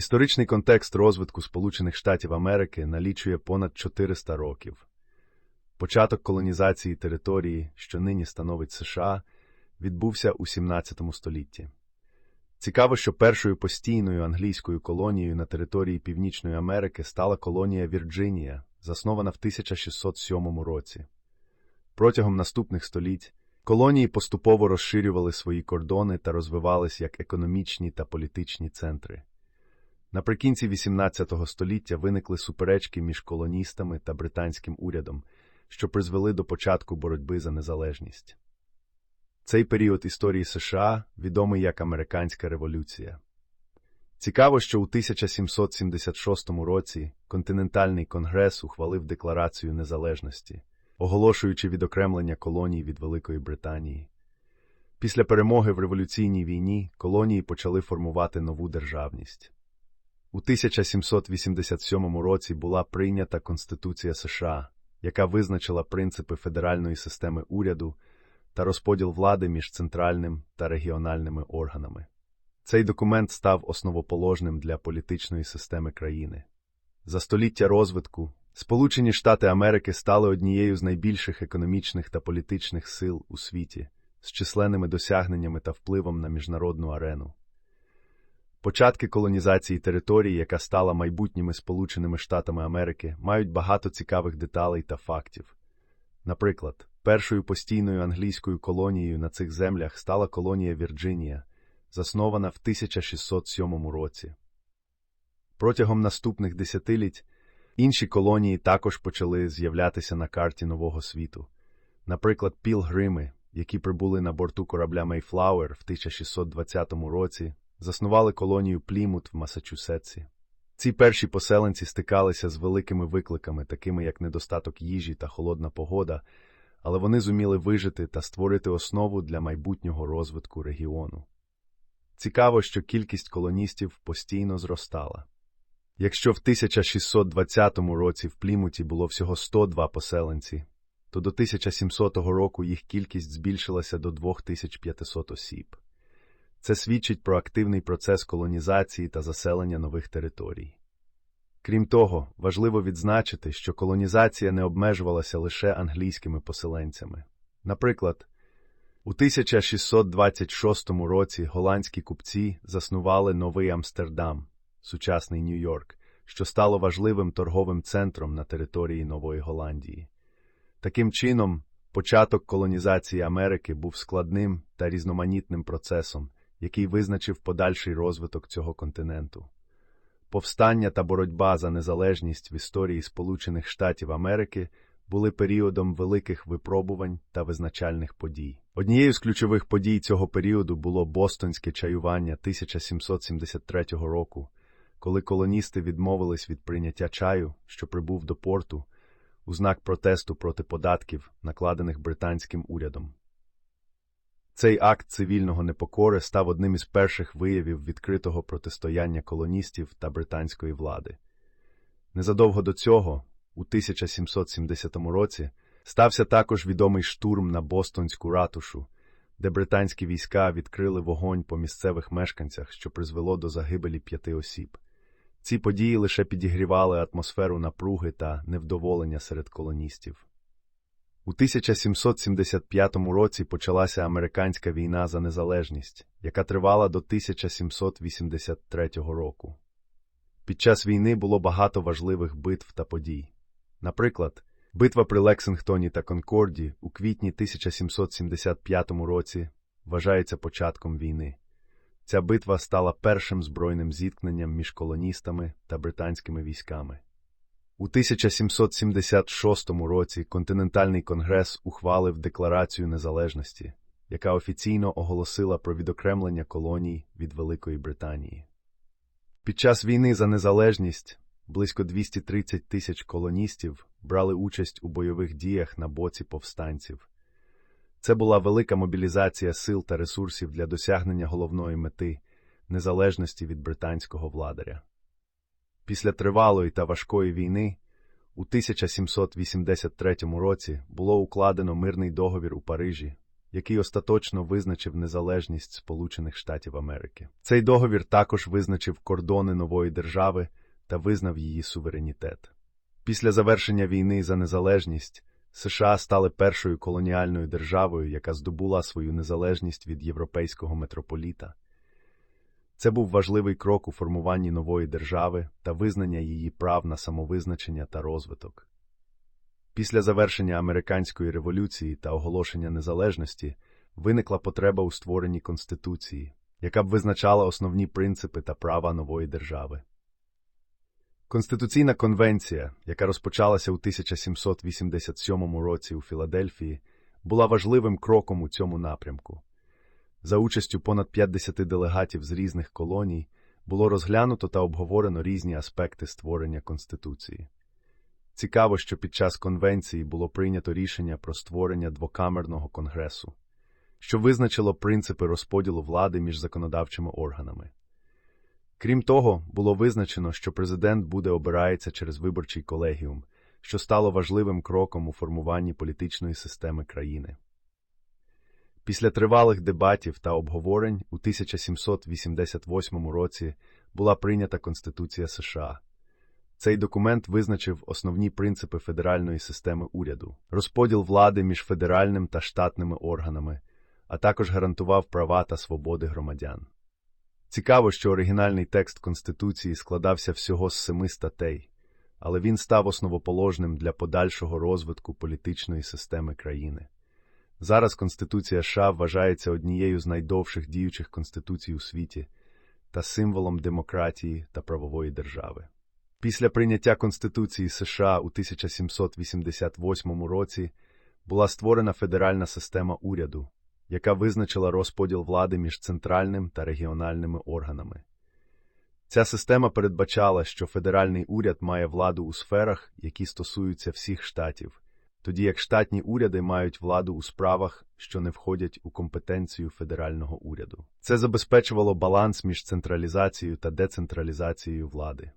Історичний контекст розвитку Сполучених Штатів Америки налічує понад 400 років. Початок колонізації території, що нині становить США, відбувся у 17 столітті. Цікаво, що першою постійною англійською колонією на території Північної Америки стала колонія Вірджинія, заснована в 1607 році. Протягом наступних століть колонії поступово розширювали свої кордони та розвивались як економічні та політичні центри. Наприкінці XVIII століття виникли суперечки між колоністами та британським урядом, що призвели до початку боротьби за незалежність. Цей період історії США відомий як Американська революція. Цікаво, що у 1776 році Континентальний конгрес ухвалив Декларацію незалежності, оголошуючи відокремлення колоній від Великої Британії. Після перемоги в революційній війні колонії почали формувати нову державність. У 1787 році була прийнята Конституція США, яка визначила принципи федеральної системи уряду та розподіл влади між центральним та регіональними органами. Цей документ став основоположним для політичної системи країни. За століття розвитку Сполучені Штати Америки стали однією з найбільших економічних та політичних сил у світі з численними досягненнями та впливом на міжнародну арену. Початки колонізації території, яка стала майбутніми Сполученими Штатами Америки, мають багато цікавих деталей та фактів. Наприклад, першою постійною англійською колонією на цих землях стала колонія Вірджинія, заснована в 1607 році. Протягом наступних десятиліть інші колонії також почали з'являтися на карті Нового світу. Наприклад, Пілгрими, які прибули на борту корабля Мейфлауер в 1620 році, заснували колонію Плімут в Масачусетсі. Ці перші поселенці стикалися з великими викликами, такими як недостаток їжі та холодна погода, але вони зуміли вижити та створити основу для майбутнього розвитку регіону. Цікаво, що кількість колоністів постійно зростала. Якщо в 1620 році в Плімуті було всього 102 поселенці, то до 1700 року їх кількість збільшилася до 2500 осіб. Це свідчить про активний процес колонізації та заселення нових територій. Крім того, важливо відзначити, що колонізація не обмежувалася лише англійськими поселенцями. Наприклад, у 1626 році голландські купці заснували новий Амстердам, сучасний Нью-Йорк, що стало важливим торговим центром на території Нової Голландії. Таким чином, початок колонізації Америки був складним та різноманітним процесом, який визначив подальший розвиток цього континенту. Повстання та боротьба за незалежність в історії Сполучених Штатів Америки були періодом великих випробувань та визначальних подій. Однією з ключових подій цього періоду було Бостонське чаювання 1773 року, коли колоністи відмовились від прийняття чаю, що прибув до порту, у знак протесту проти податків, накладених британським урядом. Цей акт цивільного непокори став одним із перших виявів відкритого протистояння колоністів та британської влади. Незадовго до цього, у 1770 році, стався також відомий штурм на Бостонську ратушу, де британські війська відкрили вогонь по місцевих мешканцях, що призвело до загибелі п'яти осіб. Ці події лише підігрівали атмосферу напруги та невдоволення серед колоністів. У 1775 році почалася американська війна за незалежність, яка тривала до 1783 року. Під час війни було багато важливих битв та подій. Наприклад, битва при Лексингтоні та Конкорді у квітні 1775 році вважається початком війни. Ця битва стала першим збройним зіткненням між колоністами та британськими військами. У 1776 році Континентальний конгрес ухвалив Декларацію незалежності, яка офіційно оголосила про відокремлення колоній від Великої Британії. Під час війни за незалежність близько 230 тисяч колоністів брали участь у бойових діях на боці повстанців. Це була велика мобілізація сил та ресурсів для досягнення головної мети незалежності від британського владаря. Після тривалої та важкої війни у 1783 році було укладено мирний договір у Парижі, який остаточно визначив незалежність Сполучених Штатів Америки. Цей договір також визначив кордони нової держави та визнав її суверенітет. Після завершення війни за незалежність США стали першою колоніальною державою, яка здобула свою незалежність від європейського митрополіта. Це був важливий крок у формуванні нової держави та визнання її прав на самовизначення та розвиток. Після завершення американської революції та оголошення незалежності виникла потреба у створенні Конституції, яка б визначала основні принципи та права нової держави. Конституційна конвенція, яка розпочалася у 1787 році у Філадельфії, була важливим кроком у цьому напрямку. За участю понад 50 делегатів з різних колоній було розглянуто та обговорено різні аспекти створення Конституції. Цікаво, що під час конвенції було прийнято рішення про створення двокамерного конгресу, що визначило принципи розподілу влади між законодавчими органами. Крім того, було визначено, що президент буде обирається через виборчий колегіум, що стало важливим кроком у формуванні політичної системи країни. Після тривалих дебатів та обговорень у 1788 році була прийнята Конституція США. Цей документ визначив основні принципи федеральної системи уряду, розподіл влади між федеральним та штатними органами, а також гарантував права та свободи громадян. Цікаво, що оригінальний текст Конституції складався всього з семи статей, але він став основоположним для подальшого розвитку політичної системи країни. Зараз Конституція США вважається однією з найдовших діючих конституцій у світі та символом демократії та правової держави. Після прийняття Конституції США у 1788 році була створена федеральна система уряду, яка визначила розподіл влади між центральним та регіональними органами. Ця система передбачала, що федеральний уряд має владу у сферах, які стосуються всіх штатів, тоді як штатні уряди мають владу у справах, що не входять у компетенцію федерального уряду. Це забезпечувало баланс між централізацією та децентралізацією влади.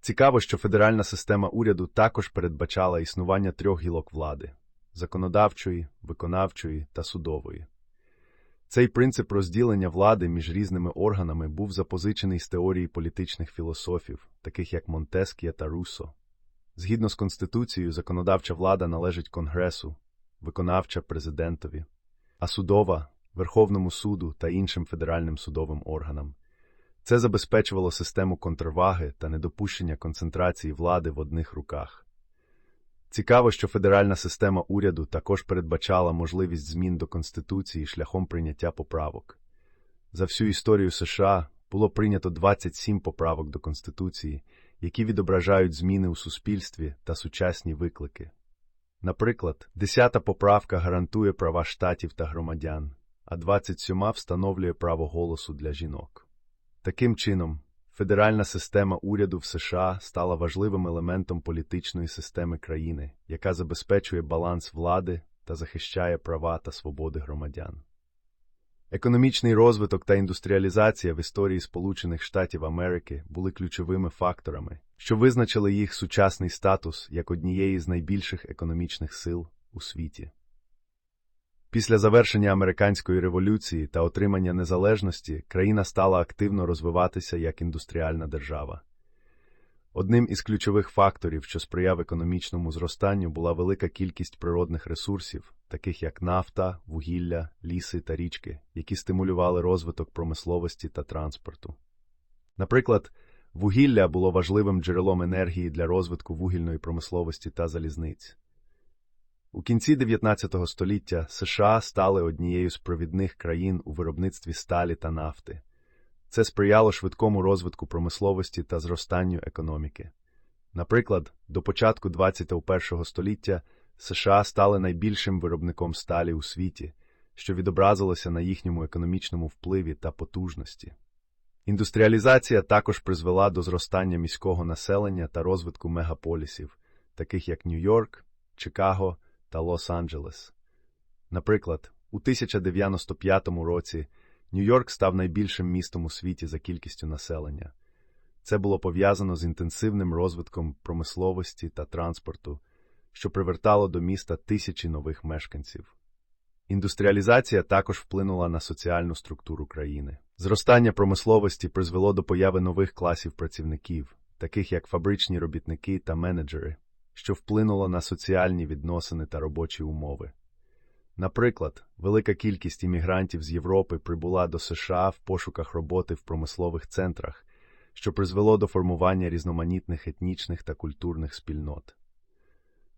Цікаво, що федеральна система уряду також передбачала існування трьох гілок влади законодавчої, виконавчої та судової. Цей принцип розділення влади між різними органами був запозичений з теорії політичних філософів, таких як Монтескія та Руссо. Згідно з Конституцією, законодавча влада належить Конгресу, виконавча президентові, а судова Верховному суду та іншим федеральним судовим органам. Це забезпечувало систему контрваги та недопущення концентрації влади в одних руках. Цікаво, що федеральна система уряду також передбачала можливість змін до Конституції шляхом прийняття поправок. За всю історію США було прийнято 27 поправок до Конституції, які відображають зміни у суспільстві та сучасні виклики. Наприклад, 10-та поправка гарантує права штатів та громадян, а 27-ма встановлює право голосу для жінок. Таким чином, федеральна система уряду в США стала важливим елементом політичної системи країни, яка забезпечує баланс влади та захищає права та свободи громадян. Економічний розвиток та індустріалізація в історії Сполучених Штатів Америки були ключовими факторами, що визначили їх сучасний статус як однієї з найбільших економічних сил у світі. Після завершення американської революції та отримання незалежності країна стала активно розвиватися як індустріальна держава. Одним із ключових факторів, що сприяв економічному зростанню, була велика кількість природних ресурсів, таких як нафта, вугілля, ліси та річки, які стимулювали розвиток промисловості та транспорту. Наприклад, вугілля було важливим джерелом енергії для розвитку вугільної промисловості та залізниць. У кінці 19 століття США стали однією з провідних країн у виробництві сталі та нафти. Це сприяло швидкому розвитку промисловості та зростанню економіки. Наприклад, до початку 21 століття США стали найбільшим виробником сталі у світі, що відобразилося на їхньому економічному впливі та потужності. Індустріалізація також призвела до зростання міського населення та розвитку мегаполісів, таких як Нью-Йорк, Чикаго та Лос-Анджелес. Наприклад, у 1095 році Нью-Йорк став найбільшим містом у світі за кількістю населення. Це було пов'язано з інтенсивним розвитком промисловості та транспорту, що привертало до міста тисячі нових мешканців. Індустріалізація також вплинула на соціальну структуру країни. Зростання промисловості призвело до появи нових класів працівників, таких як фабричні робітники та менеджери, що вплинуло на соціальні відносини та робочі умови. Наприклад, велика кількість іммігрантів з Європи прибула до США в пошуках роботи в промислових центрах, що призвело до формування різноманітних етнічних та культурних спільнот.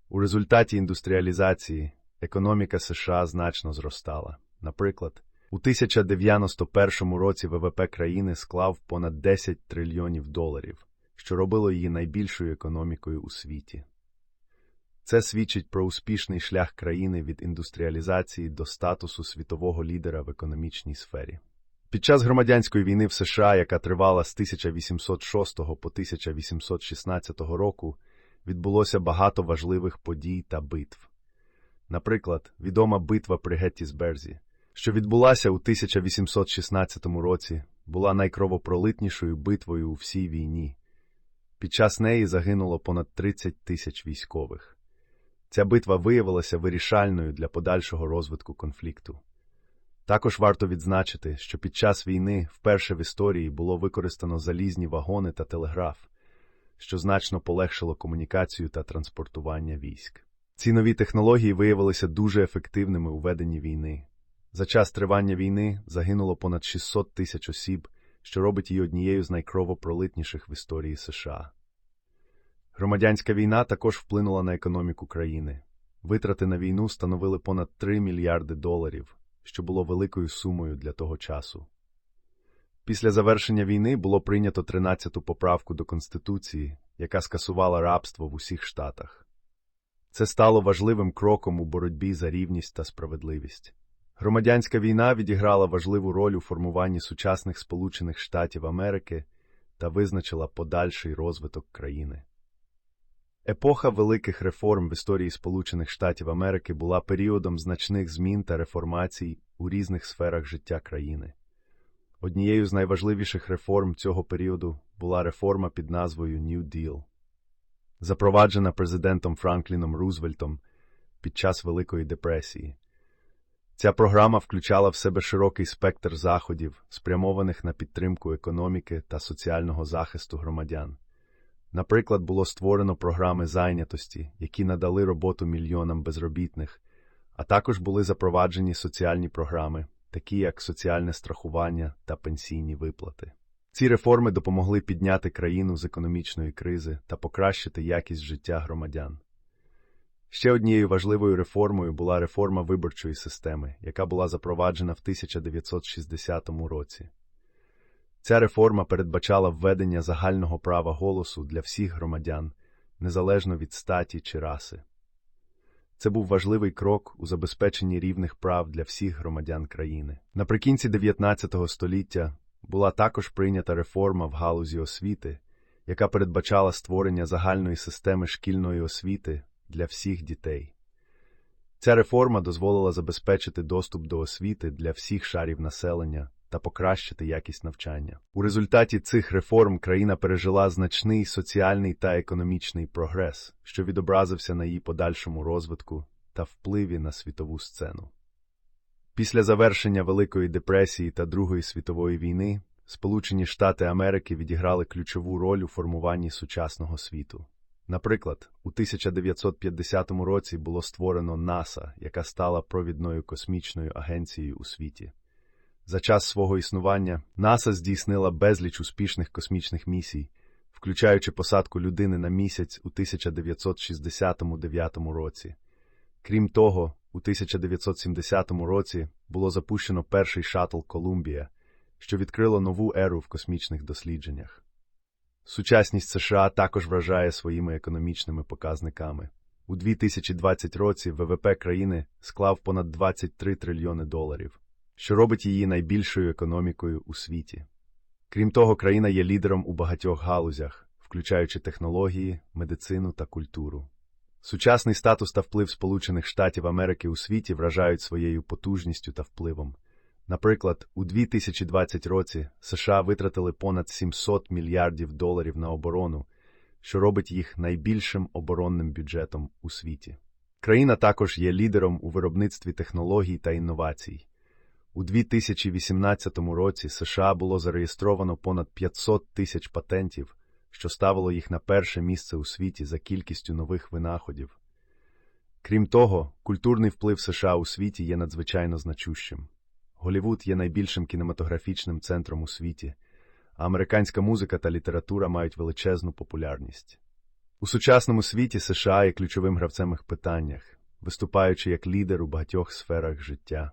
У результаті індустріалізації економіка США значно зростала. Наприклад, у 1991 році ВВП країни склав понад 10 трильйонів доларів, що робило її найбільшою економікою у світі. Це свідчить про успішний шлях країни від індустріалізації до статусу світового лідера в економічній сфері. Під час громадянської війни в США, яка тривала з 1806 по 1816 року, відбулося багато важливих подій та битв. Наприклад, відома битва при Геттісберзі, що відбулася у 1816 році, була найкровопролитнішою битвою у всій війні. Під час неї загинуло понад 30 тисяч військових. Ця битва виявилася вирішальною для подальшого розвитку конфлікту. Також варто відзначити, що під час війни вперше в історії було використано залізні вагони та телеграф, що значно полегшило комунікацію та транспортування військ. Ці нові технології виявилися дуже ефективними у веденні війни. За час тривання війни загинуло понад 600 тисяч осіб, що робить її однією з найкровопролитніших в історії США. Громадянська війна також вплинула на економіку країни. Витрати на війну становили понад 3 мільярди доларів, що було великою сумою для того часу. Після завершення війни було прийнято 13-ту поправку до Конституції, яка скасувала рабство в усіх штатах. Це стало важливим кроком у боротьбі за рівність та справедливість. Громадянська війна відіграла важливу роль у формуванні сучасних Сполучених Штатів Америки та визначила подальший розвиток країни. Епоха великих реформ в історії Сполучених Штатів Америки була періодом значних змін та реформацій у різних сферах життя країни. Однією з найважливіших реформ цього періоду була реформа під назвою New Deal, запроваджена президентом Франкліном Рузвельтом під час Великої депресії. Ця програма включала в себе широкий спектр заходів, спрямованих на підтримку економіки та соціального захисту громадян. Наприклад, було створено програми зайнятості, які надали роботу мільйонам безробітних, а також були запроваджені соціальні програми, такі як соціальне страхування та пенсійні виплати. Ці реформи допомогли підняти країну з економічної кризи та покращити якість життя громадян. Ще однією важливою реформою була реформа виборчої системи, яка була запроваджена в 1960 році. Ця реформа передбачала введення загального права голосу для всіх громадян, незалежно від статі чи раси. Це був важливий крок у забезпеченні рівних прав для всіх громадян країни. Наприкінці 19 століття була також прийнята реформа в галузі освіти, яка передбачала створення загальної системи шкільної освіти для всіх дітей. Ця реформа дозволила забезпечити доступ до освіти для всіх шарів населення та покращити якість навчання. У результаті цих реформ країна пережила значний соціальний та економічний прогрес, що відобразився на її подальшому розвитку та впливі на світову сцену. Після завершення Великої депресії та Другої світової війни Сполучені Штати Америки відіграли ключову роль у формуванні сучасного світу. Наприклад, у 1950 році було створено НАСА, яка стала провідною космічною агенцією у світі. За час свого існування НАСА здійснила безліч успішних космічних місій, включаючи посадку людини на місяць у 1969 році. Крім того, у 1970 році було запущено перший шаттл Колумбія, що відкрило нову еру в космічних дослідженнях. Сучасність США також вражає своїми економічними показниками. У 2020 році ВВП країни склав понад 23 трильйони доларів що робить її найбільшою економікою у світі. Крім того, країна є лідером у багатьох галузях, включаючи технології, медицину та культуру. Сучасний статус та вплив Сполучених Штатів Америки у світі вражають своєю потужністю та впливом. Наприклад, у 2020 році США витратили понад 700 мільярдів доларів на оборону, що робить їх найбільшим оборонним бюджетом у світі. Країна також є лідером у виробництві технологій та інновацій. У 2018 році США було зареєстровано понад 500 тисяч патентів, що ставило їх на перше місце у світі за кількістю нових винаходів. Крім того, культурний вплив США у світі є надзвичайно значущим. Голівуд є найбільшим кінематографічним центром у світі, а американська музика та література мають величезну популярність. У сучасному світі США є ключовим гравцем в питаннях, виступаючи як лідер у багатьох сферах життя.